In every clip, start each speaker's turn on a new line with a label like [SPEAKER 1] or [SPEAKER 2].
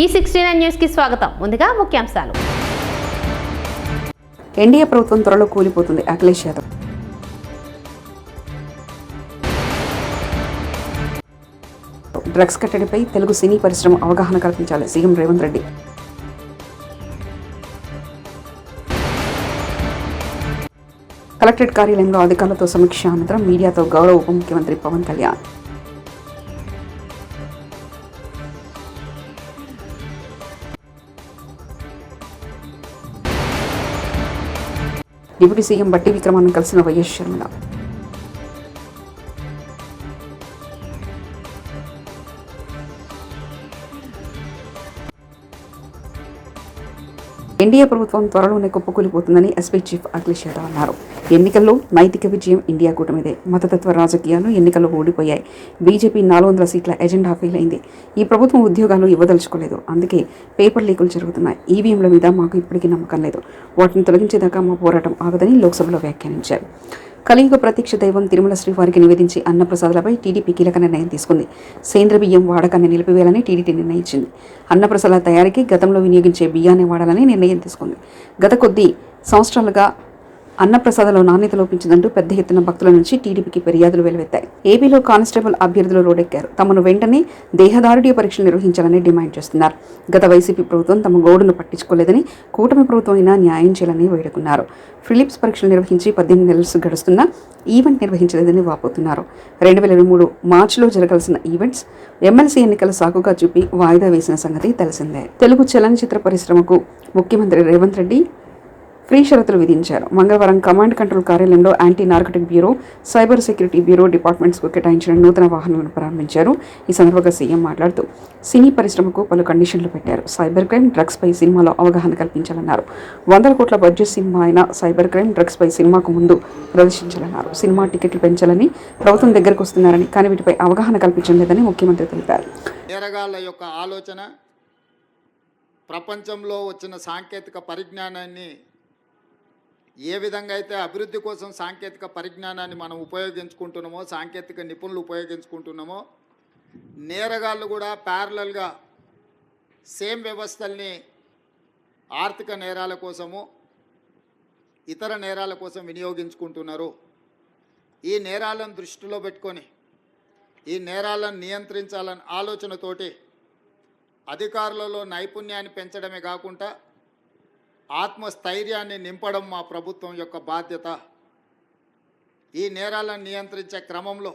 [SPEAKER 1] ఈ sixty nine న్యూస్కి స్వాగతం. ముందుగా ముఖ్యాంశాలు.
[SPEAKER 2] ఎన్డీఏ ప్రభుత్వం త్వరలో కూలిపోతుంది. అఖిలేష్ యాదవ్. డ్రగ్స్ కట్టడిపై తెలుగు సినీ పరిశ్రమ అవగాహన కల్పించాలి సీఎం రేవంత్ రెడ్డి. కలెక్టరేట్ కార్యాలయంలో అధికారులతో సమీక్ష అనంతరం మీడియాతో గౌరవ ఉప ముఖ్యమంత్రి పవన్ కళ్యాణ్. డిప్యూటీ సీఎం బట్టి విక్రమాన్ని కలిసిన వైఎస్ షర్మిల ఎన్డీఏ ప్రభుత్వం త్వరలోనే కుప్పకూలిపోతుందని ఎస్పీ చీఫ్ అఖిలేష్ యాదవ్ అన్నారు. ఎన్నికల్లో నైతిక విజయం ఇండియా కూటమిదే. మతతత్వ రాజకీయాలు ఎన్నికల్లో ఓడిపోయాయి. బీజేపీ నాలుగు వందల సీట్ల ఎజెండా ఫెయిల్ అయింది ఈ ప్రభుత్వం ఉద్యోగాలు ఇవ్వదలుచుకోలేదు. అందుకే పేపర్ లీకులు జరుగుతున్నాయి. ఈవీఎంల మీద మాకు ఇప్పటికీ నమ్మకం లేదు. వాటిని తొలగించేదాకా మా పోరాటం ఆగదని లోక్సభలో వ్యాఖ్యానించారు. కలియుగ ప్రత్యక్ష దైవం తిరుమల శ్రీవారికి నివేదించి అన్నప్రసాదాలపై టీడీపీ కీలక నిర్ణయం తీసుకుంది. సేంద్ర బియ్యం వాడకాన్ని నిలిపివేయాలని టీడీపీ నిర్ణయించింది. అన్నప్రసాదాల తయారీకి గతంలో వినియోగించే బియ్యాన్ని వాడాలని నిర్ణయం తీసుకుంది. గత కొద్ది సంవత్సరాలుగా అన్నప్రసాదంలో నాణ్యత లోపించిందంటూ పెద్ద ఎత్తున భక్తుల నుంచి టీడీపీకి ఫిర్యాదులు వెలువెత్తాయి. ఏపీలో కానిస్టేబుల్ అభ్యర్థులు రోడెక్కారు. తమను వెంటనే దేహదారుఢ్య పరీక్షలు నిర్వహించాలని డిమాండ్ చేస్తున్నారు. గత వైసీపీ ప్రభుత్వం తమ గోడును పట్టించుకోలేదని కూటమి ప్రభుత్వం అయినా న్యాయం చేయాలని వేడుకున్నారు. ఫిలిప్స్ పరీక్షలు నిర్వహించి పద్దెనిమిది నెలలు గడుస్తున్నా ఈవెంట్ నిర్వహించలేదని వాపోతున్నారు. రెండు వేల ఇరవై మూడు మార్చిలో జరగాల్సిన ఈవెంట్స్ ఎమ్మెల్సీ ఎన్నికల సాకుగా చూపి వాయిదా వేసిన సంగతి తెలిసిందే. తెలుగు చలనచిత్ర పరిశ్రమకు ముఖ్యమంత్రి రేవంత్ రెడ్డి ఫ్రీ షరతులు విధించారు. మంగళవారం కమాండ్ కంట్రోల్ కార్యాలయంలో anti narcotic bureau cyber security bureau డిపార్ట్మెంట్స్కు కేటాయించిన నూతన వాహనాలను ప్రారంభించారు. ఈ సందర్భంగా సీఎం మాట్లాడుతూ సినీ పరిశ్రమకు పలు కండిషన్లు పెట్టారు. సైబర్ క్రైమ్ డ్రగ్స్ పై సినిమాలో అవగాహన కల్పించాలన్నారు. వందల కోట్ల బడ్జెట్ సినిమా అయిన సైబర్ క్రైమ్ డ్రగ్స్ పై సినిమాకు ముందు ప్రదర్శించాలన్నారు. సినిమా టికెట్లు పెంచాలని ప్రభుత్వం దగ్గరకు వస్తున్నారని కానీ వీటిపై అవగాహన కల్పించడం లేదని ముఖ్యమంత్రి తెలిపారు.
[SPEAKER 3] యొక్క ఆలోచన ప్రపంచంలో వచ్చిన సాంకేతిక పరిజ్ఞానాన్ని ఏ విధంగా అయితే అభివృద్ధి కోసం సాంకేతిక పరిజ్ఞానాన్ని మనం ఉపయోగించుకుంటున్నామో సాంకేతిక నిపుణులు ఉపయోగించుకుంటున్నామో నేరగాళ్ళు కూడా ప్యారలల్గా సేమ్ వ్యవస్థల్ని ఆర్థిక నేరాల కోసము ఇతర నేరాల కోసం వినియోగించుకుంటున్నారు. ఈ నేరాలను దృష్టిలో పెట్టుకొని ఈ నేరాలను నియంత్రించాలని ఆలోచనతోటి అధికారులలో నైపుణ్యాన్ని పెంచడమే కాకుండా ఆత్మస్థైర్యాన్ని నింపడం మా ప్రభుత్వం యొక్క బాధ్యత. ఈ నేరాలను నియంత్రించే క్రమంలో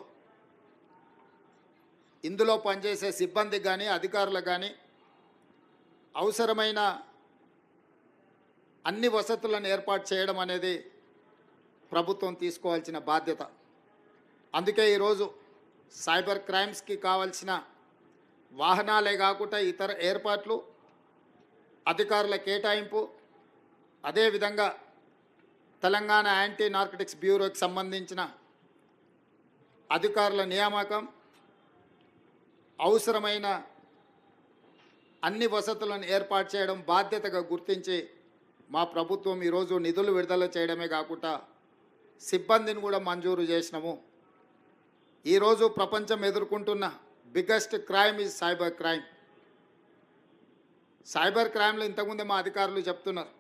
[SPEAKER 3] ఇందులో పనిచేసే సిబ్బంది కానీ అధికారులు కానీ అవసరమైన అన్ని వసతులను ఏర్పాటు చేయడం అనేది ప్రభుత్వం తీసుకోవాల్సిన బాధ్యత. అందుకే ఈరోజు సైబర్ క్రైమ్స్కి కావాల్సిన వాహనాలే కాకుండా ఇతర ఏర్పాట్లు అధికారుల కేటాయింపు అదేవిధంగా తెలంగాణ యాంటీ నార్కటిక్స్ బ్యూరోకి సంబంధించిన అధికారుల నియామకం అవసరమైన అన్ని వసతులను ఏర్పాటు చేయడం బాధ్యతగా గుర్తించి మా ప్రభుత్వం ఈరోజు నిధులు విడుదల చేయడమే కాకుండా సిబ్బందిని కూడా మంజూరు చేసినాము. ఈరోజు ప్రపంచం ఎదుర్కొంటున్న biggest crime is cyber crime cyber క్రైమ్లో ఇంతకుముందే మా అధికారులు చెప్తున్నారు.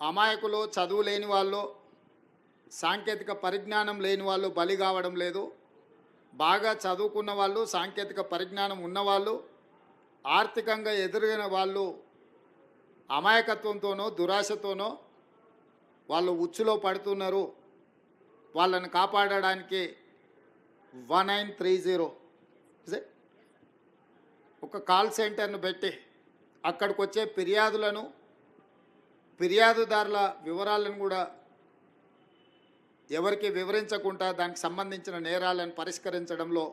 [SPEAKER 3] అమాయకులు చదువు లేని వాళ్ళు సాంకేతిక పరిజ్ఞానం లేని వాళ్ళు బలి కావడం లేదు. బాగా చదువుకున్న వాళ్ళు సాంకేతిక పరిజ్ఞానం ఉన్నవాళ్ళు ఆర్థికంగా ఎదురైన వాళ్ళు అమాయకత్వంతోనో దురాశతోనో వాళ్ళు ఉచ్చులో పడుతున్నారు. వాళ్ళని కాపాడడానికి వన్ నైన్ త్రీ జీరో. ఒక కాల్ సెంటర్ను పెట్టి అక్కడికి వచ్చే ఫిర్యాదులను ఫిర్యాదుదారుల వివరాలను కూడా ఎవరికి వివరించకుండా దానికి సంబంధించిన నేరాలను పరిష్కరించడంలో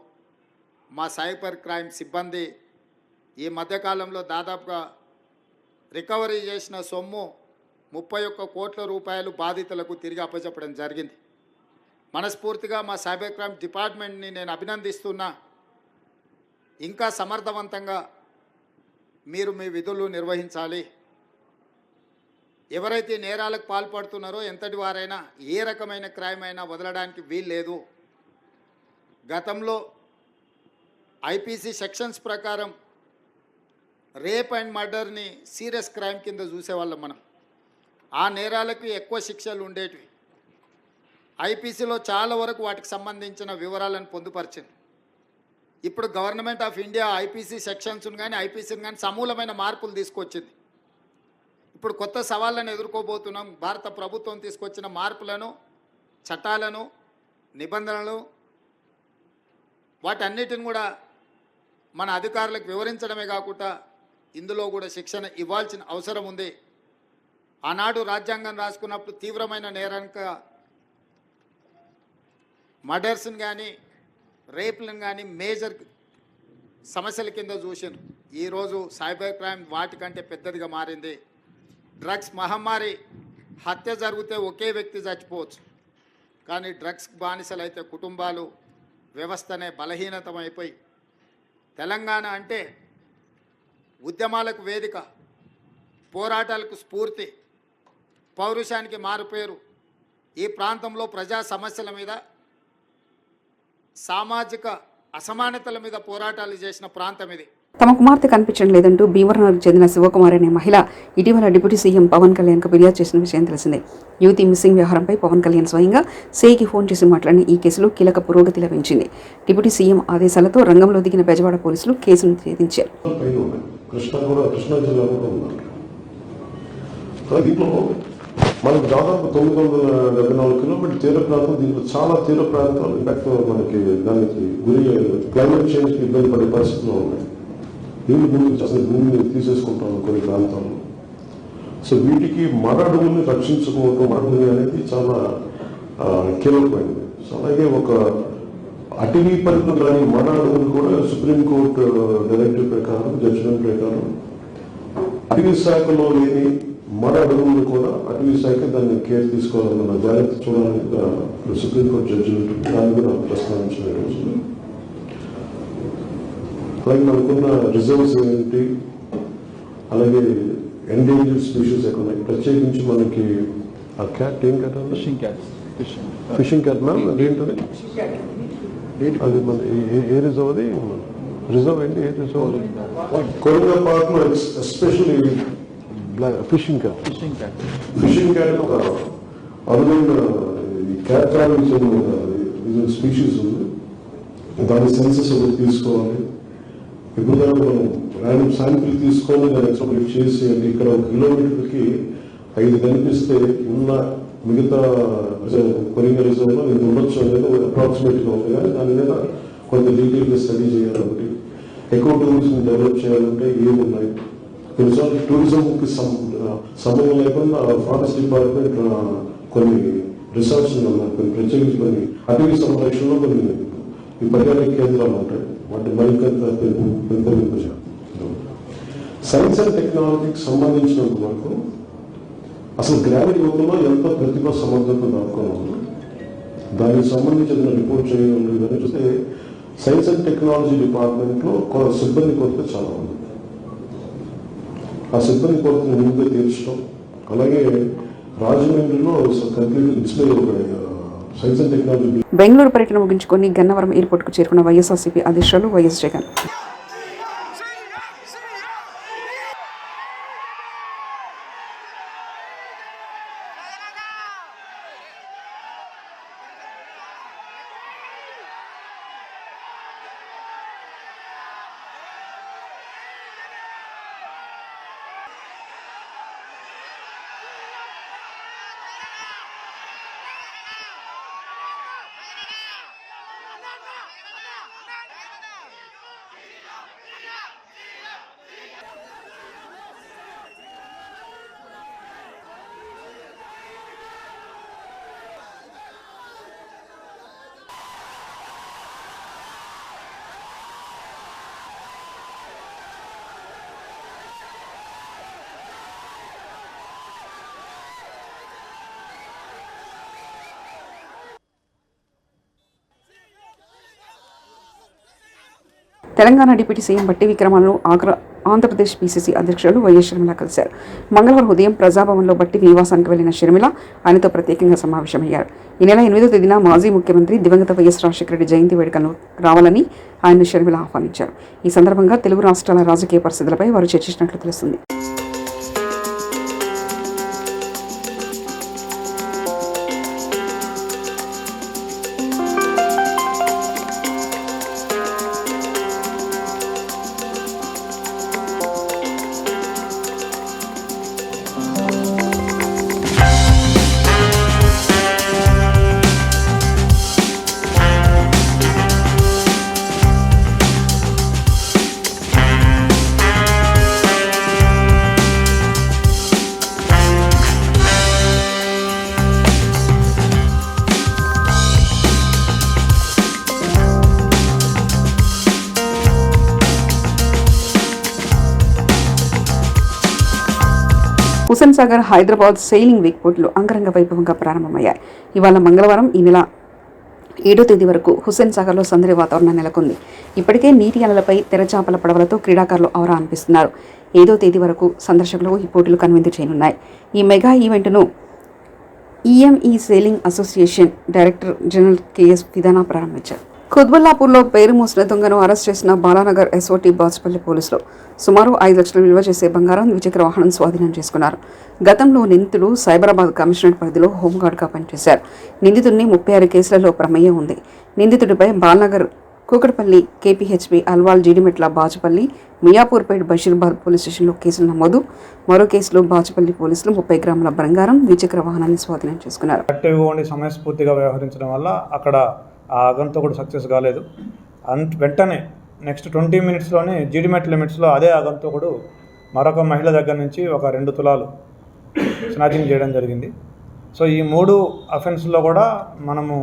[SPEAKER 3] మా సైబర్ క్రైమ్ సిబ్బంది ఈ మధ్యకాలంలో దాదాపుగా రికవరీ చేసిన సొమ్ము ముప్పై ఒక్క కోట్ల రూపాయలు బాధితులకు తిరిగి అప్పచెప్పడం జరిగింది. మనస్ఫూర్తిగా మా సైబర్ క్రైమ్ డిపార్ట్మెంట్ని నేను అభినందిస్తున్నా. ఇంకా సమర్థవంతంగా మీరు మీ విధులు నిర్వహించాలి. ఎవరైతే నేరాలకు పాల్పడుతున్నారో ఎంతటి వారైనా ఏ రకమైన క్రైమ్ అయినా వదలడానికి వీల్లేదు గతంలో ఐపీసీ సెక్షన్స్ ప్రకారం రేప్ అండ్ మర్డర్ని సీరియస్ క్రైమ్ కింద చూసేవాళ్ళం మనం. ఆ నేరాలకు ఎక్కువ శిక్షలు ఉండేటివి. ఐపీసీలో చాలా వరకు వాటికి సంబంధించిన వివరాలను పొందుపరిచింది. ఇప్పుడు గవర్నమెంట్ ఆఫ్ ఇండియా ఐపీసీ సెక్షన్స్ను కానీ ఐపీసీని కానీ సమూలమైన మార్పులు తీసుకొచ్చింది. ఇప్పుడు కొత్త సవాళ్ళను ఎదుర్కోబోతున్నాం. భారత ప్రభుత్వం తీసుకొచ్చిన మార్పులను చట్టాలను నిబంధనలు వాటన్నిటిని కూడా మన అధికారులకు వివరించడమే కాకుండా ఇందులో కూడా శిక్షణ ఇవ్వాల్సిన అవసరం ఉంది. ఆనాడు రాజ్యాంగం రాసుకున్నప్పుడు తీవ్రమైన నేరానికి మర్డర్స్ని కానీ రేపులను కానీ మేజర్ సమస్యల కింద చూసాను ఈరోజు సైబర్ క్రైమ్ వాటికంటే పెద్దదిగా మారింది. డ్రగ్స్ మహమ్మారి హత్య జరిగితే ఒకే వ్యక్తి చచ్చిపోవచ్చు. కానీ డ్రగ్స్ బానిసలైతే కుటుంబాలు వ్యవస్థనే బలహీనతమైపోయి తెలంగాణ అంటే ఉద్యమాలకు వేదిక పోరాటాలకు స్ఫూర్తి పౌరుషానికి మారుపేరు. ఈ ప్రాంతంలో ప్రజా సమస్యల మీద సామాజిక అసమానతల మీద పోరాటాలు చేసిన ప్రాంతం ఇది.
[SPEAKER 2] తమ కుమార్తె కనిపించడం లేదంటూ భీమవరంకు చెందిన శివకుమార్ అనే మహిళ ఇటీవల డిప్యూటీ సీఎం పవన్ కళ్యాణ్కు ఫిర్యాదు చేసిన విషయం తెలిసిందే. యువతి మిస్సింగ్ వ్యవహారంపై పవన్ కళ్యాణ్ స్వయంగా సేకి ఫోన్ చేసి మాట్లాడిన ఈ కేసులో కీలక పురోగతి లభించింది. డిప్యూటీ సీఎం ఆదేశాలతో రంగంలో దిగిన బెజవాడ పోలీసులు కేసును ఛేదించారు.
[SPEAKER 4] మనకు దాదాపు తొమ్మిది వందల డెబ్బై నాలుగు కిలోమీటర్ తీర ప్రాంతం దీంట్లో చాలా తీర ప్రాంతాలు ఇన్ఫాక్ట్ మనకి దానికి గురి క్లైమేట్ చేంజ్కి ఇబ్బంది పడే పరిస్థితులు ఉన్నాయి. నీళ్ళు గురించి అసలు భూమిని తీసేసుకుంటాం కొన్ని ప్రాంతాల్లో సో వీటికి మర రక్షించుకోవటం అడవులు అనేది చాలా కీలకమైనది. సో అలాగే ఒక అటవీ పరిధిలో కానీ మన అడవులు కూడా సుప్రీంకోర్టు డైరెక్టివ్ ప్రకారం జడ్జిమెంట్ ప్రకారం అటవీ శాఖలో లేని మన కూడా అటవీ శాఖ దాన్ని కేర్ తీసుకోవాలన్న జాగ్రత్త చూడాలని సుప్రీంకోర్టు జడ్జిమెంట్ దాన్ని కూడా ప్రస్తావించిన ఈ అలాగే మనకున్న రిజర్వ్స్ ఏంటి? అలాగే ఎండేంజర్డ్ స్పీషీస్ ఎక్కడ ఉన్నాయి? ప్రత్యేకించి మనకి ఆ క్యాట్ ఏం cat
[SPEAKER 5] fishing cats fishing
[SPEAKER 4] cat ma'am? అదేంటది? అది మన ఏ- రిజర్వ్ అది? రిజర్వ్ ఏంటి? ఏ రిజర్వ్ కొరంగా పార్క్లో especially fishing cat
[SPEAKER 5] fishing cat
[SPEAKER 4] fishing cat ఒక అరుదైన క్యాట్ ట్రావెల్స్ స్పీషీస్ ఉంది. దాని సెన్సెస్ ఒకటి తీసుకోవాలి. ఇప్పుడు మనం ర్యాండమ్ శాంపిల్ తీసుకొని దాన్ని ఎక్స్ప్లోర్ చేసి అంటే ఇక్కడ ఒక కిలోమీటర్కి ఐదు కనిపిస్తే ఉన్న మిగతా కొరింగ రిజర్వ్లో ఇది ఉండొచ్చు అనేది అప్రాక్సిమేట్గా ఉంది. కానీ దాని మీద కొంత డీటెయిల్గా స్టడీ చేయాలి ఒకటి. ఎక్కువ టూరిజం డెవలప్ చేయాలంటే ఏమి ఉన్నాయి కొన్నిసార్లు టూరిజంకి సమయం లేకుండా ఫారెస్ట్ డిపార్ట్మెంట్ ఆ, కొన్ని రిసార్ట్స్ ఉన్నాయి కొన్ని ప్రత్యేకించి కొన్ని అటవీ సంరక్షణలో కొన్ని ఈ పర్యాటక కేంద్రాలు ఉంటాయి. వాటి మరింత పెంపొందించాలి సైన్స్ అండ్ టెక్నాలజీకి సంబంధించినంత వరకు అసలు గ్రావిటీ ఉందమా ఎంత ప్రతిభ సమర్థత దాచుకొని దానికి సంబంధించిన రిపోర్ట్ చేయడం లేదని చూస్తే సైన్స్ అండ్ టెక్నాలజీ డిపార్ట్మెంట్లో సిబ్బంది కొరత చాలా ఉంది. ఆ సిబ్బంది కొరతను ముందుగా తీర్చడం అలాగే రాజమండ్రిలో కంప్లీట్ డిస్ప్లే ఒక
[SPEAKER 2] బెంగళూరు పర్యటన ముగించుకొని గన్నవరం ఎయిర్పోర్టుకు చేరుకున్న వైఎస్ఆర్సీపీ అధ్యక్షులు YS Jagan. Telangana deputy CM Bhatti విక్రమాలను ఆగ్రా ఆంధ్రప్రదేశ్ పీసీసీ అధ్యక్షులు వైఎస్ షర్మిల కలిశారు. మంగళవారం ఉదయం ప్రజాభవన్లో బట్టి నివాసానికి వెళ్ళిన షర్మిల ఆయనతో ప్రత్యేకంగా సమావేశమయ్యారు. ఈ నెల ఎనిమిదో తేదీన మాజీ ముఖ్యమంత్రి దివంగత వైఎస్ రాజశేఖర రెడ్డి జయంతి వేడుకను రావాలని ఆయన షర్మిల ఆహ్వానించారు. ఈ సందర్భంగా తెలుగు రాష్ట్రాల రాజకీయ పరిస్థితులపై వారు చర్చించినట్లు తెలుస్తుంది. హుసేన్ సాగర్ హైదరాబాద్ సెయిలింగ్ వీక్ పోటీలు అంగరంగ వైభవంగా ప్రారంభమయ్యాయి. ఇవాళ మంగళవారం ఈ నెల ఏడో తేదీ వరకు హుస్సేన్ సాగర్లో సందడి వాతావరణం నెలకొంది. ఇప్పటికే నీటి అలలపై తెరచాపల పడవలతో క్రీడాకారులు అవరా అనిపిస్తున్నారు. ఏదో తేదీ వరకు సందర్శకులు ఈ పోటీలు కనువిందు చేయనున్నాయి. ఈ mega ఈవెంట్ను EME sailing association director general KS Vidhana ప్రారంభించారు. కుత్బుల్లాపూర్లో పేరు మోసిన దొంగను అరెస్ట్ చేసిన బాలానగర్ ఎస్ఓటి బాజ్పల్లి పోలీసులు సుమారు ఐదు లక్షలు విలువ చేసే బంగారం ద్విచక్ర వాహనం స్వాధీనం చేసుకున్నారు. గతంలో నిందితుడు సైబరాబాద్ కమిషనరేట్ పరిధిలో హోంగార్డ్గా పనిచేశారు. నిందితుడిని ముప్పై ఆరు కేసులలో ప్రమేయం ఉంది. నిందితుడిపై బాలనగర్ కూకట్పల్లి కేపీహెచ్పి అల్వాల్ జీడిమెట్ల బాచుపల్లి మియాపూర్పేట్ బషీర్బాద్ పోలీస్ స్టేషన్లో కేసులు నమోదు. మరో కేసులో బాచుపల్లి పోలీసులు ముప్పై గ్రాముల బంగారం ద్విచక్ర వాహనాన్ని స్వాధీనం చేసుకున్నారు.
[SPEAKER 5] సమయస్ఫూర్తిగా వ్యవహరించడం వల్ల అక్కడ ఆ అగంతో కూడా సక్సెస్ కాలేదు. అంత వెంటనే నెక్స్ట్ ట్వంటీ మినిట్స్లోనే జీడిమెట్ లిమిట్స్లో అదే అగంతో కూడా మరొక మహిళ దగ్గర నుంచి ఒక రెండు తులాలు స్నాచింగ్ చేయడం జరిగింది. సో ఈ మూడు అఫెన్స్లో కూడా మనము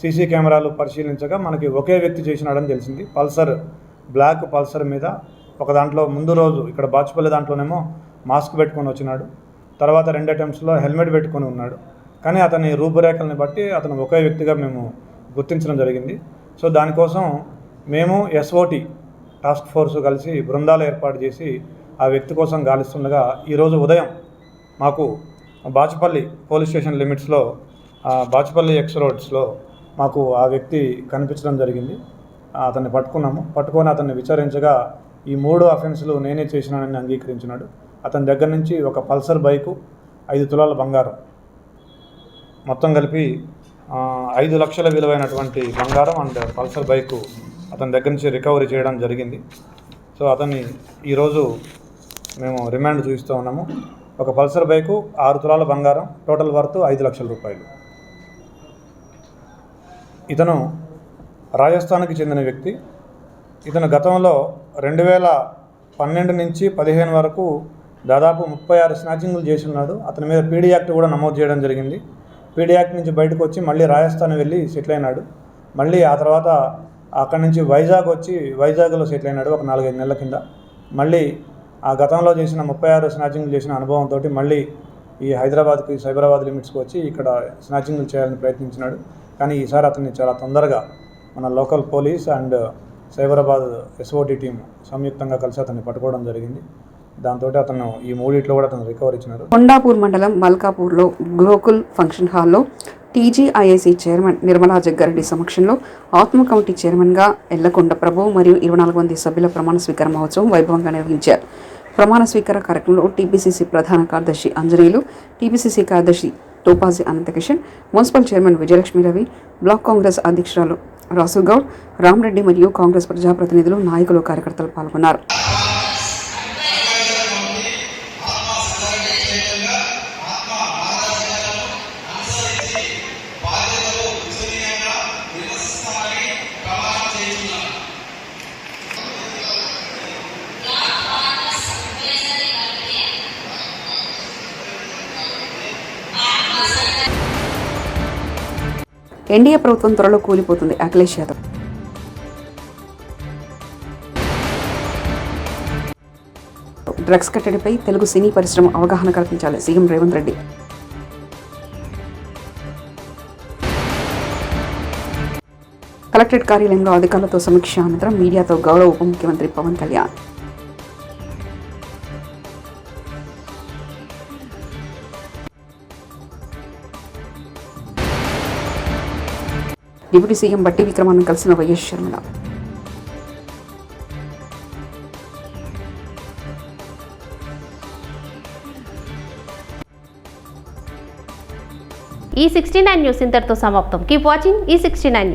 [SPEAKER 5] సీసీ కెమెరాలు పరిశీలించగా మనకి ఒకే వ్యక్తి చేసినాడని తెలిసింది. పల్సర్ బ్లాక్ పల్సర్ మీద ఒక దాంట్లో ముందు రోజు ఇక్కడ బాచుపల్లి దాంట్లోనేమో మాస్క్ పెట్టుకొని వచ్చినాడు. తర్వాత రెండు అటెంప్ట్స్లో హెల్మెట్ పెట్టుకొని ఉన్నాడు. కానీ అతని రూపురేఖల్ని బట్టి అతను ఒకే వ్యక్తిగా మేము గుర్తించడం జరిగింది. సో దానికోసం మేము ఎస్ఓటి టాస్క్ ఫోర్స్ కలిసి బృందాలు ఏర్పాటు చేసి ఆ వ్యక్తి కోసం గాలిస్తుండగా ఈరోజు ఉదయం మాకు బాచుపల్లి పోలీస్ స్టేషన్ లిమిట్స్లో ఆ బాచుపల్లి ఎక్స్ రోడ్స్లో మాకు ఆ వ్యక్తి కనిపించడం జరిగింది. అతన్ని పట్టుకున్నాము. పట్టుకొని అతన్ని విచారించగా ఈ మూడు అఫెన్స్లు నేనే చేసినానని అంగీకరించినాడు. అతని దగ్గర నుంచి ఒక పల్సర్ బైకు ఐదు తులాల బంగారం మొత్తం కలిపి ఐదు లక్షల విలువైనటువంటి బంగారం అండ్ పల్సర్ బైకు అతని దగ్గర నుంచి రికవరీ చేయడం జరిగింది. సో అతన్ని ఈరోజు మేము రిమాండ్ చూపిస్తూ ఉన్నాము. ఒక పల్సర్ బైకు ఆరు తులాల బంగారం టోటల్ వర్త్ ఐదు లక్షల రూపాయలు. ఇతను రాజస్థాన్కి చెందిన వ్యక్తి. ఇతను గతంలో రెండు వేల పన్నెండు నుంచి పదిహేను వరకు దాదాపు ముప్పై ఆరు స్నాచింగ్లు చేసి ఉన్నాడు. అతని మీద పీడీ యాక్ట్ కూడా నమోదు చేయడం జరిగింది. పీడియాక్ నుంచి బయటకు వచ్చి మళ్ళీ రాజస్థాన్ వెళ్ళి సెటిల్ అయినాడు. మళ్ళీ ఆ తర్వాత అక్కడి నుంచి వైజాగ్ వచ్చి వైజాగ్లో సెటిల్ అయినాడు ఒక నాలుగైదు నెలల కింద. మళ్ళీ ఆ గతంలో చేసిన ముప్పై ఆరు స్నాచింగ్లు చేసిన అనుభవంతో మళ్ళీ ఈ హైదరాబాద్కి సైబరాబాద్ లిమిట్స్కి వచ్చి ఇక్కడ స్నాచింగ్లు చేయాలని ప్రయత్నించినాడు. కానీ ఈసారి అతన్ని చాలా తొందరగా మన local police and Cyberabad SOT team సంయుక్తంగా కలిసి అతన్ని పట్టుకోవడం జరిగింది. దాంతో అతను ఈ మూడిట్లో కూడా అతను రికవర్ ఇచ్చినారు.
[SPEAKER 2] కొండాపూర్ మండలం మల్కాపూర్లో గ్లోకుల్ ఫంక్షన్ హాల్లో టీజీఐఐసి చైర్మన్ నిర్మలా జగ్గారెడ్డి సమక్షంలో ఆత్మ కమిటీ చైర్మన్గా ఎల్లకొండ ప్రభు మరియు ఇరవై నాలుగు మంది సభ్యుల ప్రమాణ స్వీకార మహోత్సవం వైభవంగా నిర్వహించారు. ప్రమాణ స్వీకార కార్యక్రమంలో టీపీసీసీ ప్రధాన కార్యదర్శి అంజనీయులు టీపీసీసీ కార్యదర్శి టోపాజీ Ananthakishan municipal chairman Vijayalakshmi Ravi block Congress అధ్యక్షురాలు రాసుగౌడ్ రామరెడ్డి మరియు కాంగ్రెస్ ప్రజాప్రతినిధులు నాయకులు కార్యకర్తలు పాల్గొన్నారు. ఎన్డీఏ ప్రభుత్వం త్వరలో కూలిపోతుంది. అఖిలేష్ యాదవ్. డ్రగ్స్ కట్టడిపై తెలుగు సినీ పరిశ్రమ అవగాహన కల్పించాలి సీఎం రేవంత్ రెడ్డి. కలెక్టరేట్ కార్యాలయంలో అధికారులతో సమీక్ష అనంతరం మీడియాతో గౌరవ ఉప ముఖ్యమంత్రి పవన్ కళ్యాణ్. డిప్యూటీ సీఎం బట్టి విక్రమాన్ని కలిసిన వైఎస్ షర్మిల.
[SPEAKER 1] ఈ సిక్స్టీ నైన్ న్యూస్ ఇంతటితో సమాప్తం. కీప్ వాచింగ్ ఈ సిక్స్టీ నైన్